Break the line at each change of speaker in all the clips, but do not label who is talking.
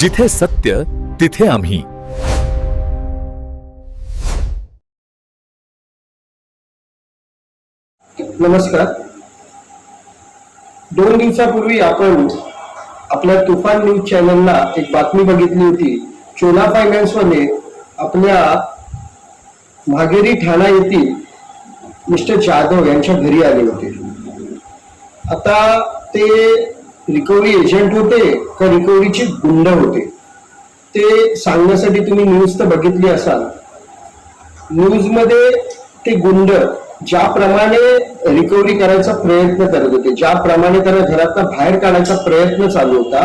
जिथे सत्य तिथे आम्ही.
नमस्कार. दोन दिवसापूर्वी आपण आपल्या तुफान न्यूज चॅनलला एक बातमी बघितली होती. चोला फायनान्सवाले आपल्या भागेरी ठाणा येथील मिस्टर जाधव यांच्या घरी आले होते. आता ते रिकव्हरी एजंट होते का रिकव्हरीचे गुंड होते? ते सांगण्यासाठी तुम्ही न्यूज तर बघितली असाल. न्यूजमध्ये ते गुंड ज्याप्रमाणे रिकव्हरी करायचा प्रयत्न करत होते ज्याप्रमाणे त्यांना घरातनं बाहेर काढायचा प्रयत्न चालू होता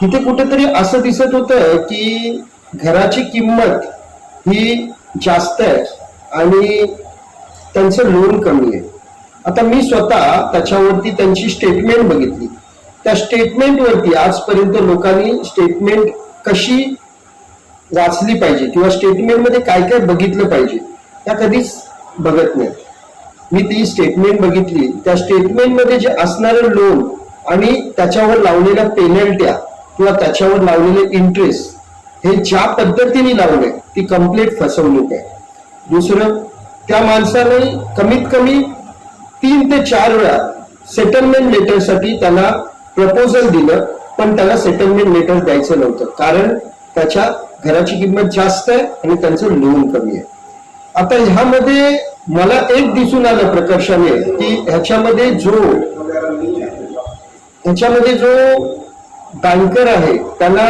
तिथे कुठेतरी असं दिसत होतं की घराची किंमत ही जास्त आहे आणि त्यांचं लोन कमी आहे. आता मी स्वतः त्याच्यावरती त्यांची स्टेटमेंट बघितली. त्या स्टेटमेंटवरती आजपर्यंत लोकांनी स्टेटमेंट कशी वाचली पाहिजे किंवा स्टेटमेंटमध्ये काय काय बघितलं पाहिजे त्या कधीच बघत नाही. मी ती स्टेटमेंट बघितली. त्या स्टेटमेंटमध्ये जे असणारं लोन आणि त्याच्यावर लावलेल्या पेनल्ट्या किंवा त्याच्यावर लावलेले इंटरेस्ट हे ज्या पद्धतीने लावले ती कंप्लीट फसवणूक आहे. दुसरं त्या माणसाने कमीत कमी तीन ते चार वेळा सेटलमेंट लेटरसाठी त्याला प्रपोजल दिलं पण त्याला सेटलमेंट लेटर द्यायचं नव्हतं. कारण त्याच्या घराची किंमत जास्त आहे आणि त्यांचं लोन कमी आहे. आता ह्यामध्ये मला एक दिसून आलं प्रकर्षाने की ह्याच्यामध्ये जो ह्याच्यामध्ये जो बँकर आहे त्याला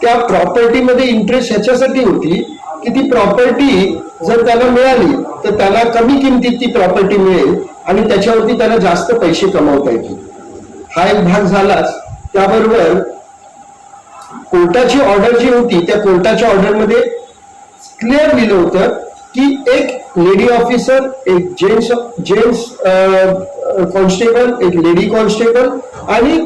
त्या प्रॉपर्टीमध्ये इंटरेस्ट ह्याच्यासाठी होती की ती प्रॉपर्टी जर त्याला मिळाली तर त्याला कमी किमतीत ती प्रॉपर्टी मिळेल. आणि त्याच्यावरती त्याला जास्त पैसे कमावता येतील. हा एक भाग झालाच. त्याबरोबर कोर्टाची ऑर्डर जी होती त्या कोर्टाच्या ऑर्डरमध्ये क्लिअर लिहिलं होतं की एक लेडी ऑफिसर एक जेंट्स जेंट्स कॉन्स्टेबल एक लेडी कॉन्स्टेबल आणि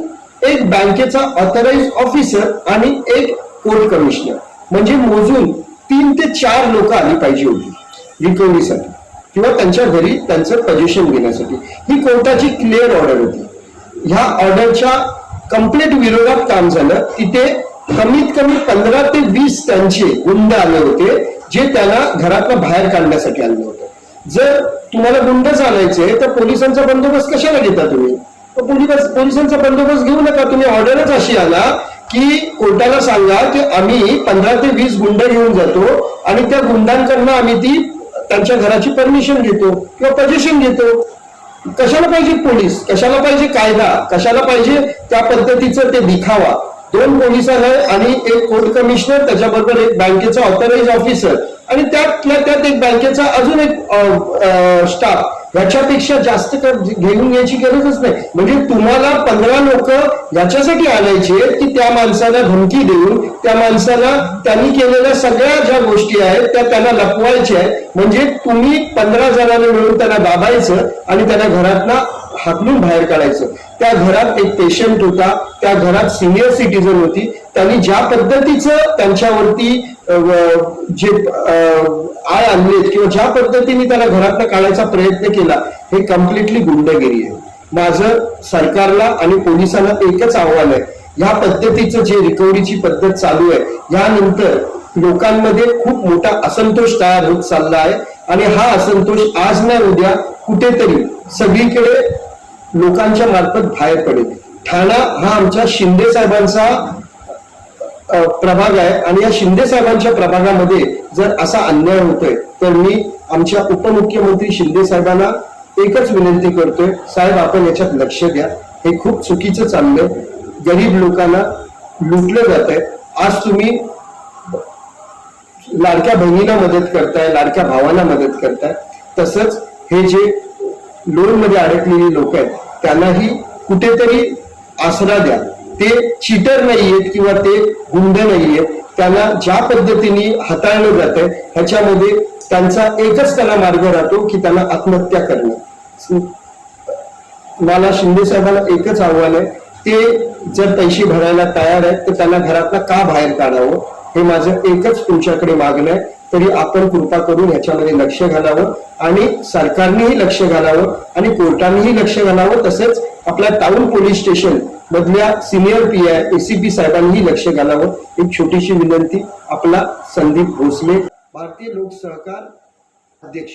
एक बँकेचा ऑथराइज ऑफिसर आणि एक कोर्ट कमिशनर. म्हणजे मोजून तीन ते चार लोक आली पाहिजे होती. रिकव्हरीसाठी. किंवा त्यांच्या घरी त्यांचं पोझिशन घेण्यासाठी. ही कोर्टाची क्लिअर ऑर्डर होती. ह्या ऑर्डरच्या कंप्लीट विरोधात काम झालं. तिथे कमीत कमी पंधरा ते वीस त्यांचे गुंड आले होते जे त्याला घरातनं बाहेर काढण्यासाठी आले होते. जर तुम्हाला गुंड चालायचे तर पोलिसांचा बंदोबस्त कशाला घेता तुम्ही? पोलीस पोलिसांचा बंदोबस्त घेऊ नका तुम्ही. ऑर्डरच अशी आला की कोर्टाला सांगा की आम्ही पंधरा ते वीस गुंड घेऊन जातो आणि त्या गुंडांकडनं आम्ही ती त्यांच्या घराची परमिशन घेतो किंवा पजेशन घेतो. कशाला पाहिजे पोलीस? कशाला पाहिजे कायदा? कशाला पाहिजे त्या पद्धतीचं ते दिखावा दोन पोलीस आहे आणि एक कोर्ट कमिशनर त्याच्याबरोबर एक बँकेचा ऑथराईज ऑफिसर आणि त्यातल्या त्यात एक बँकेचा अजून एक स्टाफ याच्यापेक्षा जास्त घेऊन घ्यायची गरजच नाही. म्हणजे तुम्हाला पंधरा लोक याच्यासाठी आणायचे की त्या माणसाला धमकी देऊन त्या माणसाला त्यांनी केलेल्या सगळ्या ज्या गोष्टी आहेत त्या त्यांना लपवायच्या आहेत. म्हणजे तुम्ही पंधरा जणांना मिळून त्यांना दाबायचं आणि त्यांना घरातनं हाकलून बाहेर काढायचं. त्या घरात एक पेशंट होता त्या घरात सिनियर सिटीजन होती. त्यांनी ज्या पद्धतीचं त्यांच्यावरती जे आळ आणलेत किंवा ज्या पद्धतीने त्याला घरातनं काढायचा प्रयत्न केला हे कम्प्लिटली गुंडगिरी आहे. माझं सरकारला आणि पोलिसांना एकच आव्हान आहे. या पद्धतीचं जे रिकव्हरीची पद्धत चालू आहे यानंतर लोकांमध्ये खूप मोठा असंतोष तयार होत चालला आहे. आणि हा असंतोष आज नाही उद्या कुठेतरी सगळीकडे लोकांच्या मार्फत बाहेर पडेल. ठाणा हा आमच्या शिंदे साहेबांचा प्रभाग आहे आणि या शिंदे साहेबांच्या प्रभागामध्ये जर असा अन्याय होतोय तर मी आमच्या उपमुख्यमंत्री शिंदे साहेबांना एकच विनंती करतोय साहेब आपण याच्यात लक्ष द्या. हे खूप चुकीचं चाललंय. गरीब लोकांना लुटलं जात आहे आज तुम्ही लाडक्या बहिणीला मदत करताय लाडक्या भावाला मदत करताय. तसंच हे जे लोनमध्ये अडकलेली लोक आहेत त्यांनाही कुठेतरी आसरा द्या. ते चिटर नाहीयेत किंवा ते गुंड नाहीयेत. त्यांना ज्या पद्धतीने हाताळलं जात आहे ह्याच्यामध्ये त्यांचा एकच त्यांना मार्ग राहतो की त्यांना आत्महत्या करणं. मला शिंदे साहेबांना एकच आव्हान आहे. ते जर पैसे भरायला तयार आहेत तर त्यांना घरातनं का बाहेर काढावं? हे माझं एकच तुमच्याकडे मागणं आहे. तरी आपण कृपा करून याच्यामध्ये लक्ष घालावं आणि सरकारनेही लक्ष घालावं आणि कोर्टानेही लक्ष घालावं. तसंच आपल्या टाऊन पोलीस स्टेशन मधल्या सिनियर पी आय एसीपी साहेबांनीही लक्ष घालावं. एक छोटीशी विनंती आपला संदीप भोसले भारतीय लोक सहकार अध्यक्ष.